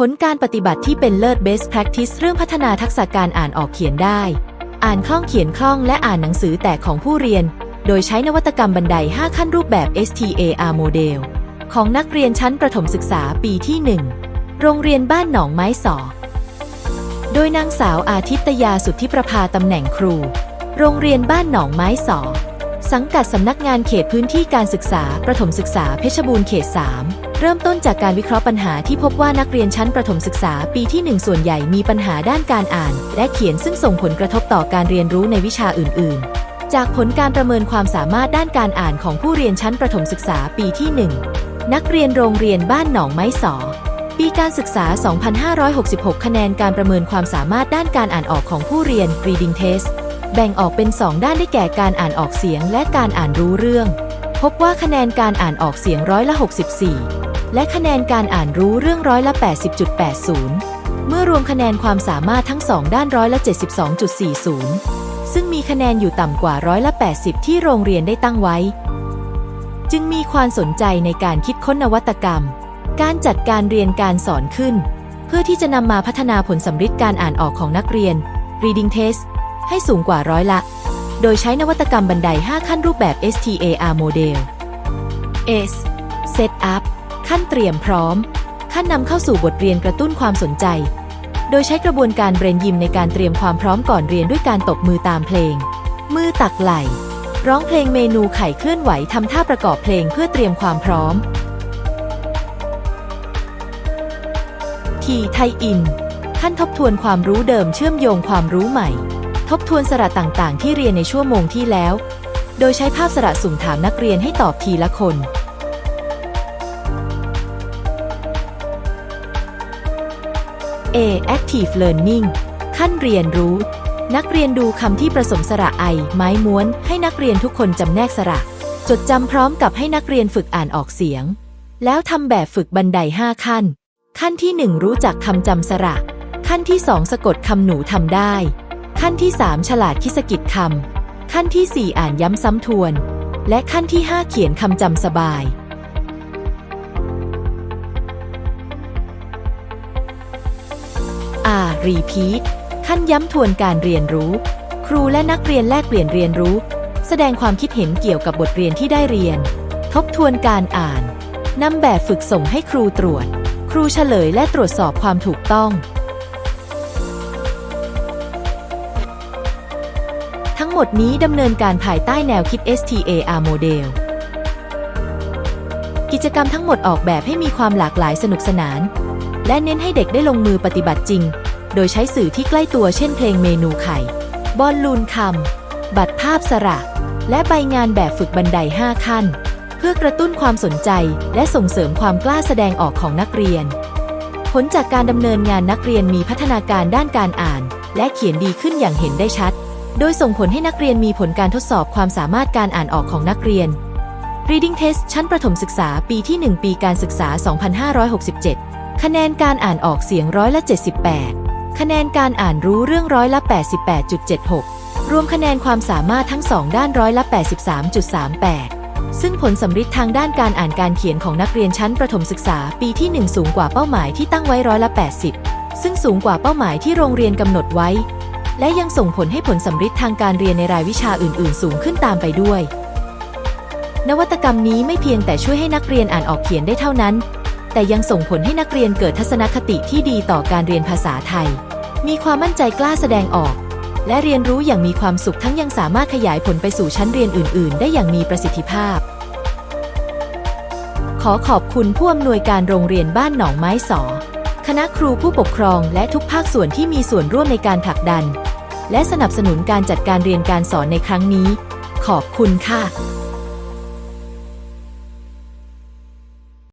ผลการปฏิบัติที่เป็นเลิศ best practice เรื่องพัฒนาทักษะการอ่านออกเขียนได้ อ่านคล่องเขียนคล่องและอ่านหนังสือแต่ของผู้เรียน โดยใช้นวัตกรรมบันได 5 ขั้นรูปแบบ STAR Model ของนักเรียนชั้นประถมศึกษาปีที่ 1 โรงเรียนบ้านหนองไม้สอ โดยนางสาวอาทิตยาสุทธิประภาตำแหน่งครู โรงเรียนบ้านหนองไม้สอ สังกัดสำนักงานเขตพื้นที่การศึกษาประถมศึกษาเพชรบูรณ์เขต 3 เริ่มต้นจากการวิเคราะห์ปัญหาที่พบว่านักเรียนชั้นประถมศึกษาปีที่ 1 ส่วนใหญ่มีปัญหาด้านการอ่าน และเขียนซึ่งส่งผลกระทบต่อการเรียนรู้ในวิชาอื่น ๆ จากผลการประเมินความสามารถด้านการอ่านของผู้เรียนชั้นประถมศึกษาปีที่ 1 นักเรียนโรงเรียนบ้านหนองไม้สอปีการศึกษา 2566 คะแนนการประเมินความสามารถด้านการอ่านออกของผู้เรียน reading test แบ่งออกเป็น 2 ด้านได้แก่การอ่านออกเสียงและการอ่านรู้เรื่อง พบว่าคะแนนการอ่านออกเสียงร้อยละ 64 และคะแนนการอ่านรู้เรื่องร้อยละ 80.80 เมื่อรวมคะแนนความสามารถทั้ง2ด้านร้อยละ 72.40 ซึ่งมีคะแนนอยู่ต่ำกว่าร้อยละ 80 ที่โรงเรียนได้ตั้งไว้ จึงมีความสนใจในการคิดค้นนวัตกรรม การจัดการเรียนการสอนขึ้น เพื่อที่จะนำมาพัฒนาผลสำฤทธิ์การอ่านออกของนักเรียน reading test ให้สูงกว่าร้อยละ โดยใช้นวัตกรรมบันได 5 ขั้นรูปแบบ STAR Model S Set up ขั้นเตรียมพร้อม ขั้นนำเข้าสู่บทเรียนกระตุ้นความสนใจ โดยใช้กระบวนการเบรนยิมในการเตรียมความพร้อมก่อนเรียนด้วยการตบมือตามเพลง มือตักไหล ร้องเพลงเมนูไข่เคลื่อนไหวทำท่าประกอบเพลงเพื่อเตรียมความพร้อม ทีไทยอิน ขั้นทบทวนความรู้เดิมเชื่อมโยงความรู้ใหม่ ทบทวนสระต่างๆ ที่เรียนในชั่วโมงที่แล้ว โดยใช้ภาพสระสุ่มถามนักเรียนให้ตอบทีละคน A Active Learning ขั้นเรียนรู้ นักเรียนดูคำที่ผสมสระไอ ไม้ม้วน ให้นักเรียนทุกคนจำแนกสระ จดจำพร้อมกับให้นักเรียนฝึกอ่านออกเสียง แล้วทำแบบฝึกบันได 5 ขั้น ขั้นที่ 1 รู้จักคำจำสระ ขั้นที่ 2 สะกดคำหนูทำได้ ขั้นที่ 3 ฉลาดคิดสกิดคำขั้นที่ 4 อ่านย้ำซ้ำทวน และขั้นที่ 5 เขียนคำจำสบาย R repeat ขั้นย้ำทวนการเรียนรู้ ครูและนักเรียนแลกเปลี่ยนเรียนรู้ แสดงความคิดเห็นเกี่ยวกับบทเรียนที่ได้เรียน ทบทวนการอ่านนำแบบฝึกส่งให้ครูตรวจ ครูเฉลยและตรวจสอบความถูกต้อง ทั้งหมดนี้ดำเนินการภายใต้แนวคิด STAR Model กิจกรรมทั้งหมดออกแบบให้มีความหลากหลายสนุกสนาน และเน้นให้เด็กได้ลงมือปฏิบัติจริง โดยใช้สื่อที่ใกล้ตัวเช่นเพลงเมนูไข่ บอลลูนคำ บัตรภาพสระ และใบงานแบบฝึกบันได 5 ขั้น เพื่อกระตุ้นความสนใจและส่งเสริมความกล้าแสดงออกของนักเรียน ผลจากการดำเนินงานนักเรียนมีพัฒนาการด้านการอ่าน และเขียนดีขึ้นอย่างเห็นได้ชัด โดยส่งผลให้นักเรียนมีผลการทดสอบความสามารถการอ่านออกของนักเรียน Reading Test ชั้นประถมศึกษาปีที่ 1 ปีการศึกษา 2567 คะแนนการอ่านออกเสียงร้อยละ 78 คะแนนการอ่านรู้เรื่องร้อยละ 88.76 รวมคะแนนความสามารถทั้ง2ด้านร้อยละ 83.38 ซึ่งผลสำฤทธิ์ทางด้านการอ่านการเขียนของนักเรียนชั้นประถมศึกษาปีที่ 1 สูงกว่าเป้าหมายที่ตั้งไว้ร้อยละ 80 ซึ่งสูงกว่าเป้าหมายที่โรงเรียนกำหนดไว้ และยังส่งผลให้ผลสำฤทธิ์ทางการเรียนในรายวิชาอื่น ๆ สูงขึ้นตามไปด้วย นวัตกรรมนี้ไม่เพียงแต่ช่วยให้นักเรียนอ่านออกเขียนได้เท่านั้น แต่ยังส่งผลให้นักเรียนเกิดทัศนคติที่ดีต่อการเรียนภาษาไทย มีความมั่นใจกล้าแสดงออก และเรียนรู้อย่างมีความสุขทั้งยังสามารถขยายผลไปสู่ชั้นเรียนอื่น ๆ ได้อย่างมีประสิทธิภาพ ขอขอบคุณผู้อำนวยการโรงเรียนบ้านหนองไม้สอ คณะครูผู้ปกครองและทุกภาคส่วนที่มีส่วนร่วมในการผลักดัน และสนับสนุนการจัดการเรียนการสอนในครั้งนี้ ขอบคุณค่ะ